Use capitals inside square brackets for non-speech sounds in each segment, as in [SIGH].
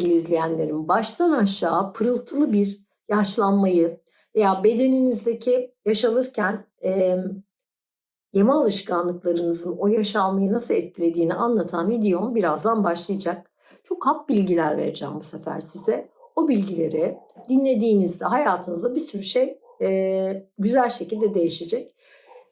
sevgili izleyenlerim, baştan aşağı pırıltılı bir yaşlanmayı veya bedeninizdeki yaş alırken e, yeme alışkanlıklarınızın o yaş almayı nasıl etkilediğini anlatan videom birazdan başlayacak. Çok hap bilgiler vereceğim bu sefer size. O bilgileri dinlediğinizde hayatınızda bir sürü şey e, güzel şekilde değişecek.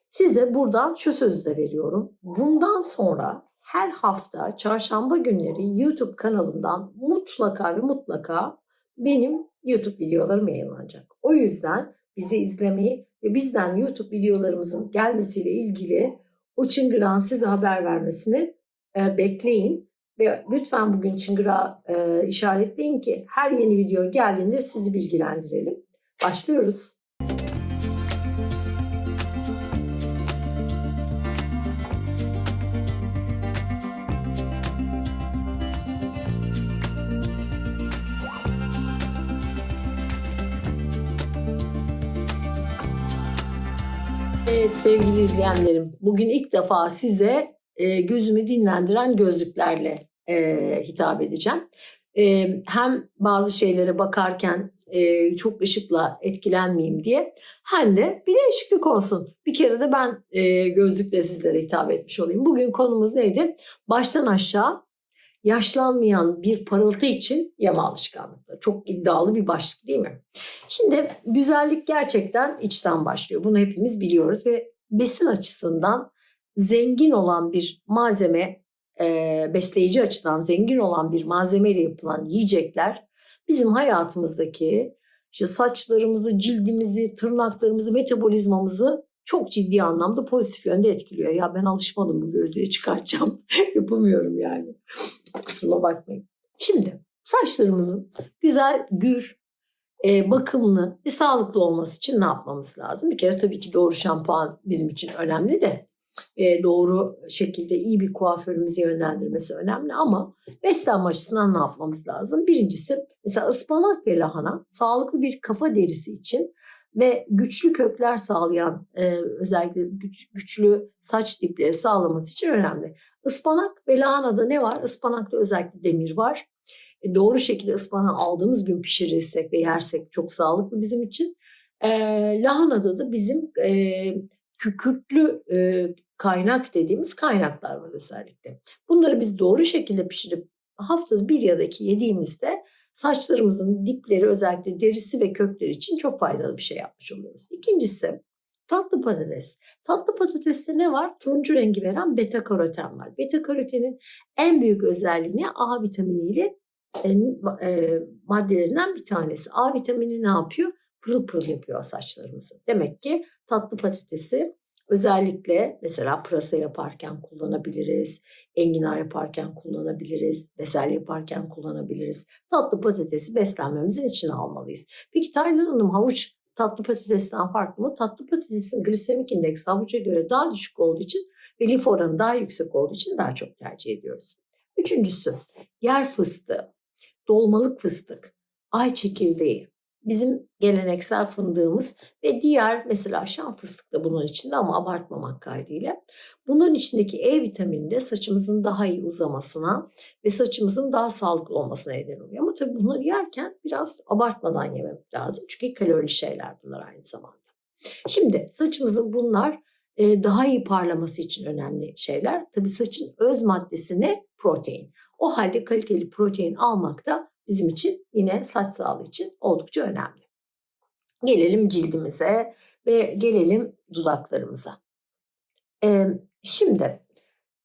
Size buradan şu sözü de veriyorum. Bundan sonra her hafta çarşamba günleri YouTube kanalımdan mutlaka ve mutlaka benim YouTube videolarım yayınlanacak. O yüzden bizi izlemeyi ve bizden YouTube videolarımızın gelmesiyle ilgili o çıngırağın size haber vermesini e, bekleyin. Ve lütfen bugün çıngırağı e, işaretleyin ki her yeni video geldiğinde sizi bilgilendirelim. Başlıyoruz. Evet sevgili izleyenlerim, bugün ilk defa size e, gözümü dinlendiren gözlüklerle e, hitap edeceğim. E, hem bazı şeylere bakarken e, çok ışıkla etkilenmeyeyim diye hem de bir değişiklik olsun. Bir kere de ben e, gözlükle sizlere hitap etmiş olayım. Bugün konumuz neydi? Baştan aşağı yaşlanmayan bir parıltı için yeme alışkanlıkları. Çok iddialı bir başlık değil mi? Şimdi güzellik gerçekten içten başlıyor. Bunu hepimiz biliyoruz ve besin açısından zengin olan bir malzeme, e, besleyici açıdan zengin olan bir malzemeyle yapılan yiyecekler bizim hayatımızdaki işte saçlarımızı, cildimizi, tırnaklarımızı, metabolizmamızı çok ciddi anlamda pozitif yönde etkiliyor. Ya ben alışmadım bu gözlüğü çıkartacağım. [LAUGHS] Yapamıyorum yani. Kusuruma bakmayın. Şimdi saçlarımızın güzel, gür, e, bakımlı ve sağlıklı olması için ne yapmamız lazım? Bir kere tabii ki doğru şampuan bizim için önemli de e, doğru şekilde iyi bir kuaförümüzü yönlendirmesi önemli ama beslenme açısından ne yapmamız lazım? Birincisi mesela ıspanak ve lahana sağlıklı bir kafa derisi için ve güçlü kökler sağlayan e, özellikle güç, güçlü saç dipleri sağlaması için önemli. Ispanak ve lahanada ne var? Ispanakta özellikle demir var. E, doğru şekilde ıspanağı aldığımız gün pişirirsek ve yersek çok sağlıklı bizim için. E, lahanada da bizim e, kükürtlü e, kaynak dediğimiz kaynaklar var özellikle. Bunları biz doğru şekilde pişirip haftada bir ya da iki yediğimizde saçlarımızın dipleri özellikle derisi ve kökleri için çok faydalı bir şey yapmış oluyoruz. İkincisi tatlı patates. Tatlı patateste ne var? Turuncu rengi veren beta karoten var. Beta karotenin en büyük özelliği? A vitaminiyle en, e, maddelerinden bir tanesi. A vitamini ne yapıyor? Pırıl pırıl yapıyor saçlarımızı. Demek ki tatlı patatesi özellikle mesela pırasa yaparken kullanabiliriz, enginar yaparken kullanabiliriz, bezel yaparken kullanabiliriz. Tatlı patatesi beslenmemizin içine almalıyız. Peki Taylan Hanım havuç tatlı patatesten farklı mı? Tatlı patatesin glisemik indeksi havuca göre daha düşük olduğu için ve lif oranı daha yüksek olduğu için daha çok tercih ediyoruz. Üçüncüsü yer fıstığı, dolmalık fıstık, ay çekirdeği, bizim geleneksel fındığımız ve diğer mesela şan fıstık da bunun içinde ama abartmamak kaydıyla. Bunun içindeki E vitamini de saçımızın daha iyi uzamasına ve saçımızın daha sağlıklı olmasına neden oluyor. Ama tabii bunları yerken biraz abartmadan yemek lazım. Çünkü kalorili şeyler bunlar aynı zamanda. Şimdi saçımızın bunlar daha iyi parlaması için önemli şeyler. Tabii saçın öz maddesi ne? Protein. O halde kaliteli protein almak da bizim için yine saç sağlığı için oldukça önemli. Gelelim cildimize ve gelelim dudaklarımıza. Ee, şimdi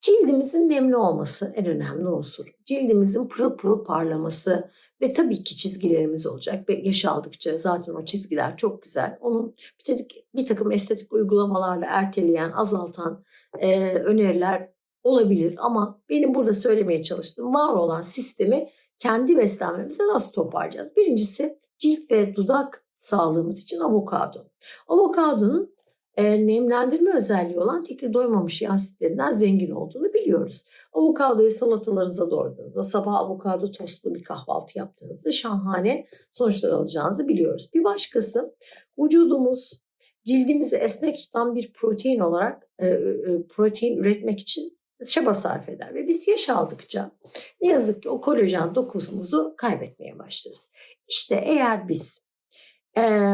cildimizin nemli olması en önemli unsur. Cildimizin pırıl pırıl parlaması ve tabii ki çizgilerimiz olacak ve yaş aldıkça zaten o çizgiler çok güzel. Onun bir, bir takım estetik uygulamalarla erteleyen, azaltan e, öneriler olabilir ama benim burada söylemeye çalıştığım var olan sistemi kendi beslenmemize nasıl toparlayacağız? Birincisi cilt ve dudak sağlığımız için avokado. Avokadonun e, nemlendirme özelliği olan tekli doymamış yağ asitlerinden zengin olduğunu biliyoruz. Avokadoyu salatalarınıza doğradığınızda, sabah avokado tostlu bir kahvaltı yaptığınızda şahane sonuçlar alacağınızı biliyoruz. Bir başkası vücudumuz cildimizi esnek tutan bir protein olarak e, e, protein üretmek için çaba sarf eder ve biz yaş aldıkça ne yazık ki o kolajen dokusumuzu kaybetmeye başlarız. İşte eğer biz e,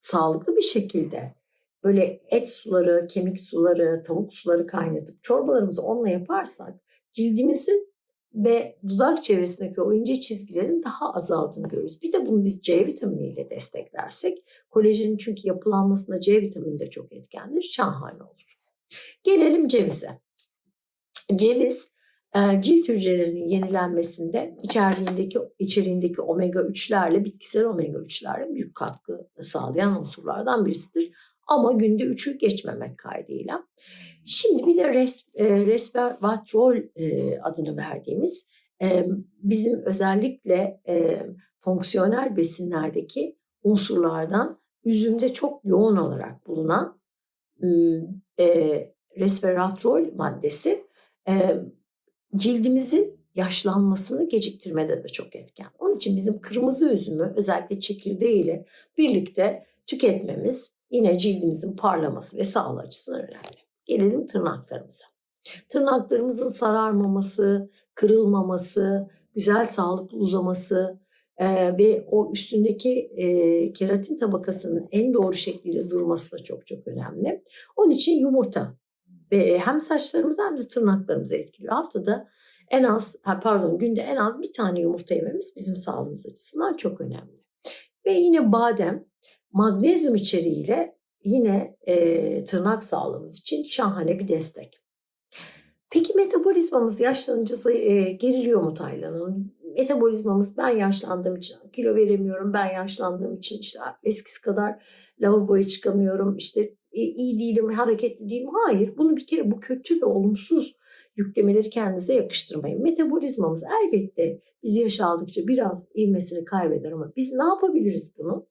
sağlıklı bir şekilde böyle et suları, kemik suları, tavuk suları kaynatıp çorbalarımızı onunla yaparsak cildimizin ve dudak çevresindeki o ince çizgilerin daha azaldığını görürüz. Bir de bunu biz C vitaminiyle desteklersek kolajenin çünkü yapılanmasında C vitamini de çok etkendir. Şahane olur. Gelelim cevize. Ceviz e, cilt hücrelerinin yenilenmesinde içeriğindeki içeriğindeki omega 3'lerle bitkisel omega 3'lerle büyük katkı sağlayan unsurlardan birisidir. Ama günde 3'ü geçmemek kaydıyla. Şimdi bir de res, e, resveratrol e, adını verdiğimiz bizim özellikle fonksiyonel besinlerdeki unsurlardan üzümde çok yoğun olarak bulunan resveratrol maddesi e, cildimizin yaşlanmasını geciktirmede de çok etken. Onun için bizim kırmızı üzümü özellikle çekirdeğiyle birlikte tüketmemiz yine cildimizin parlaması ve sağlığı açısından önemli. Gelelim tırnaklarımıza. Tırnaklarımızın sararmaması, kırılmaması, güzel sağlıklı uzaması e, ve o üstündeki e, keratin tabakasının en doğru şekliyle durması da çok çok önemli. Onun için yumurta hem saçlarımızı hem de tırnaklarımızı etkiliyor. Haftada en az, pardon günde en az bir tane yumurta yememiz bizim sağlığımız açısından çok önemli. Ve yine badem magnezyum içeriğiyle yine e, tırnak sağlığımız için şahane bir destek. Peki metabolizmamız yaşlanınca e, geriliyor mu Taylan? Metabolizmamız ben yaşlandığım için kilo veremiyorum, ben yaşlandığım için işte eskisi kadar lavaboya çıkamıyorum, işte iyi değilim, hareketli değilim. Hayır, bunu bir kere bu kötü ve olumsuz yüklemeleri kendinize yakıştırmayın. Metabolizmamız elbette biz yaş aldıkça biraz ivmesini kaybeder ama biz ne yapabiliriz bunu?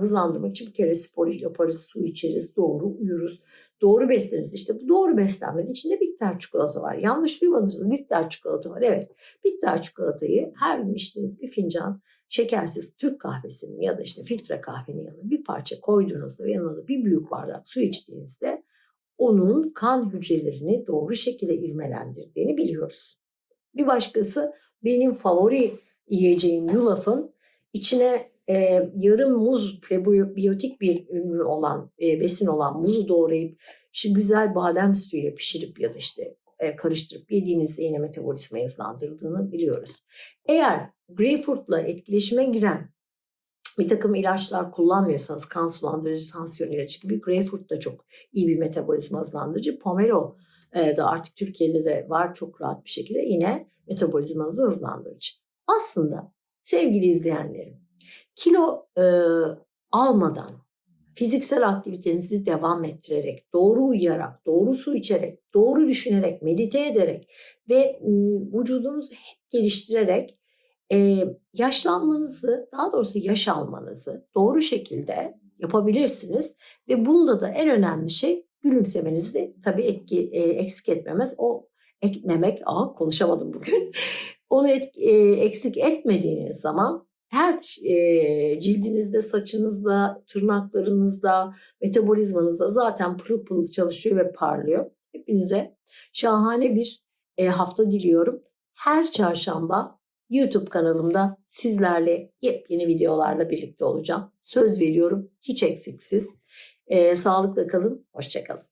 hızlandırmak için bir kere spor yaparız, su içeriz, doğru uyuruz, doğru besleniriz. İşte bu doğru beslenmenin içinde bitter çikolata var. Yanlış duymadınız bitter çikolata var. Evet bitter çikolatayı her gün içtiğiniz bir fincan şekersiz Türk kahvesinin ya da işte filtre kahvenin yanına bir parça koyduğunuzda ve yanına da bir büyük bardak su içtiğinizde onun kan hücrelerini doğru şekilde ivmelendirdiğini biliyoruz. Bir başkası benim favori yiyeceğim yulafın içine e, yarım muz prebiyotik bir ürün olan, e, besin olan muzu doğrayıp işte güzel badem sütüyle pişirip ya da işte e, karıştırıp yediğinizde yine metabolizmayı hızlandırdığını biliyoruz. Eğer greyfurtla etkileşime giren bir takım ilaçlar kullanmıyorsanız kan sulandırıcı, tansiyon ilacı gibi greyfurt da çok iyi bir metabolizma hızlandırıcı. Pomelo e, da artık Türkiye'de de var çok rahat bir şekilde yine metabolizmanızı hızlandırıcı. Aslında sevgili izleyenlerim kilo e, almadan fiziksel aktivitenizi devam ettirerek, doğru uyuyarak, doğru su içerek, doğru düşünerek, medite ederek ve vücudunuzu hep geliştirerek yaşlanmanızı, daha doğrusu yaş almanızı doğru şekilde yapabilirsiniz. Ve bunda da en önemli şey gülümsemenizi de tabii etki, eksik etmemez. O ekmemek, aa konuşamadım bugün. [LAUGHS] Onu et, e, eksik etmediğiniz zaman her e, cildinizde, saçınızda, tırnaklarınızda, metabolizmanızda zaten pırıl pırıl çalışıyor ve parlıyor. Hepinize şahane bir e, hafta diliyorum. Her çarşamba YouTube kanalımda sizlerle yepyeni videolarla birlikte olacağım. Söz veriyorum hiç eksiksiz. E, sağlıkla kalın, hoşçakalın.